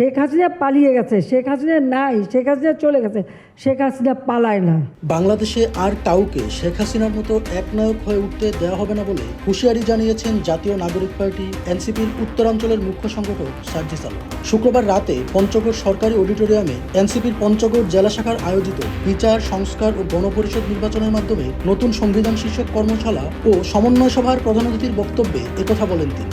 শেখ হাসিনা পালিয়ে গেছে, শেখ হাসিনা নাই, শেখ হাসিনা চলে গেছে, শেখ হাসিনা পালায় না। বাংলাদেশে আর কাউকে শেখ হাসিনার মতো একনায়ক হয়ে উঠতে দেওয়া হবে না বলে হুঁশিয়ারি জানিয়েছেন জাতীয় নাগরিক পার্টি, এনসিপির উত্তরাঞ্চলের মুখ্য সংগঠক সার্জিস আলম। শুক্রবার রাতে পঞ্চগড় সরকারি অডিটোরিয়ামে এনসিপির পঞ্চগড় জেলা শাখার আয়োজিত বিচার, সংস্কার ও গণপরিষদ নির্বাচনের মাধ্যমে নতুন সংবিধান শীর্ষক কর্মশালা ও সমন্বয় সভার প্রধান অতিথির বক্তব্যে একথা বলেন তিনি।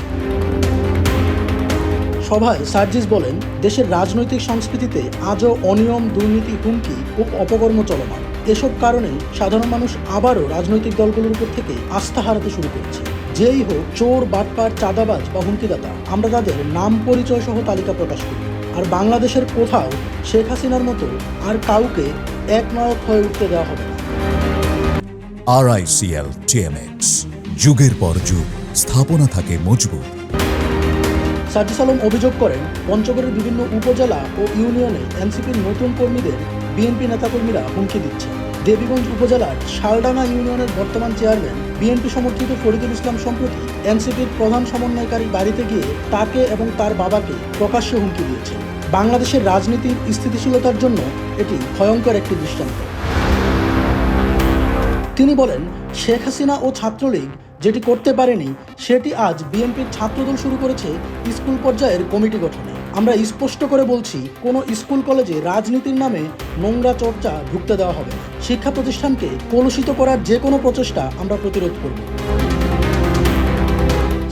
সভায় সার্জিস বলেন, দেশের রাজনৈতিক সংস্কৃতিতে আজও অনিয়ম, দুর্নীতি, হুমকি ও অপকর্ম চলমান। এসব কারণে সাধারণ মানুষ আবারও রাজনৈতিক দলগুলোর উপর থেকে আস্থা হারাতে শুরু করেছে। যেই হোক, চোর, বাটপার, চাঁদাবাজ বা হুমকিদাতা, আমরা তাদের নাম পরিচয় সহ তালিকা প্রকাশ করি। আর বাংলাদেশের কোথাও শেখ হাসিনার মতো আর কাউকে একনায়ক হয়ে উঠতে দেওয়া হবে না। আরআইসিএল যুগের পর যুগ, স্থাপনা থাকে মজবুত। সার্জিস আলম অভিযোগ করেন, পঞ্চগড়ের বিভিন্ন উপজেলা ও ইউনিয়নে এনসিপির নতুন কর্মীদের বিএনপি নেতাকর্মীরা হুমকি দিচ্ছে। দেবীগঞ্জ উপজেলার শালডাঙ্গা ইউনিয়নের বর্তমান চেয়ারম্যান, বিএনপি সমর্থিত ফরিদুল ইসলাম সম্প্রতি এনসিপির প্রধান সমন্বয়কারী বাড়িতে গিয়ে তাকে এবং তার বাবাকে প্রকাশ্যে হুমকি দিয়েছে। বাংলাদেশের রাজনীতির স্থিতিশীলতার জন্য এটি ভয়ঙ্কর একটি দৃষ্টান্ত। তিনি বলেন, শেখ হাসিনা ও ছাত্রলীগ যেটি করতে পারেনি, সেটি আজ বিএনপির ছাত্রদল শুরু করেছে স্কুল পর্যায়ের কমিটি গঠনে। আমরা স্পষ্ট করে বলছি, কোনো স্কুল কলেজে রাজনীতির নামে নোংরা চর্চা ঢুকতে দেওয়া হবে শিক্ষা প্রতিষ্ঠানকে কলুষিত করার যে কোনো প্রচেষ্টা আমরা প্রতিরোধ করব।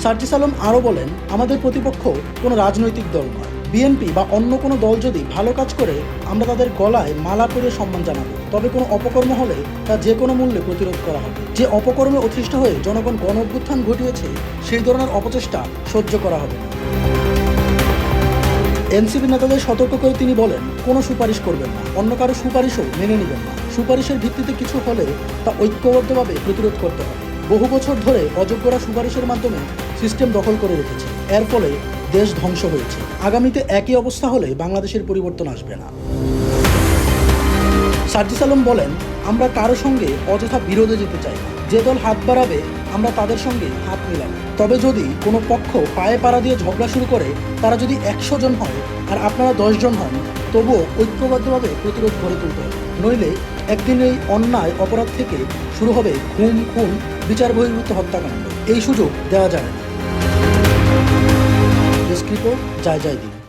সার্জিস আলম আরও বলেন, আমাদের প্রতিপক্ষ কোনো রাজনৈতিক দল নয়। বিএনপি বা অন্য কোনো দল যদি ভালো কাজ করে, আমরা তাদের গলায় মালা পরিয়ে সম্মান জানাব। তবে কোনো অপকর্ম হলে তা যে কোনো মূল্যে প্রতিরোধ করা হবে। যে অপকর্মে অতিষ্ঠ হয়ে জনগণ গণ অভ্যুত্থান ঘটিয়েছে, সেই ধরনের অপচেষ্টা সহ্য করা হবে এনসিপি নেতাদের সতর্ক করে তিনি বলেন, কোনো সুপারিশ করবেন না। অন্য কারও সুপারিশও মেনে নেবেন না। সুপারিশের ভিত্তিতে কিছু হলে তা ঐক্যবদ্ধভাবে প্রতিরোধ করতে হবে। বহু বছর ধরে অযোগ্যরা সুপারিশের মাধ্যমে সিস্টেম দখল করে রেখেছে। এর ফলে দেশ ধ্বংস হয়েছে। আগামীতে একই অবস্থা হলে বাংলাদেশের পরিবর্তন আসবে না। সার্জিস আলম বলেন, আমরা কারও সঙ্গে অযথা বিরোধে যেতে চাই যে দল হাত বাড়াবে, আমরা তাদের সঙ্গে হাত মিলাব। তবে যদি কোনো পক্ষ পায়ে পাড়া দিয়ে ঝগড়া শুরু করে, তারা যদি একশো জন হয় আর আপনারা জন হন, তবুও ঐক্যবদ্ধভাবে প্রতিরোধ গড়ে তুলতে হবে। নইলে একদিন এই অন্যায় অপরাধ থেকে শুরু হবে খুন খুন, বিচার বহির্ভূত হত্যাকাণ্ড। এই সুযোগ দেওয়া যায় না। রিপোর্ট জয় জয় দিন।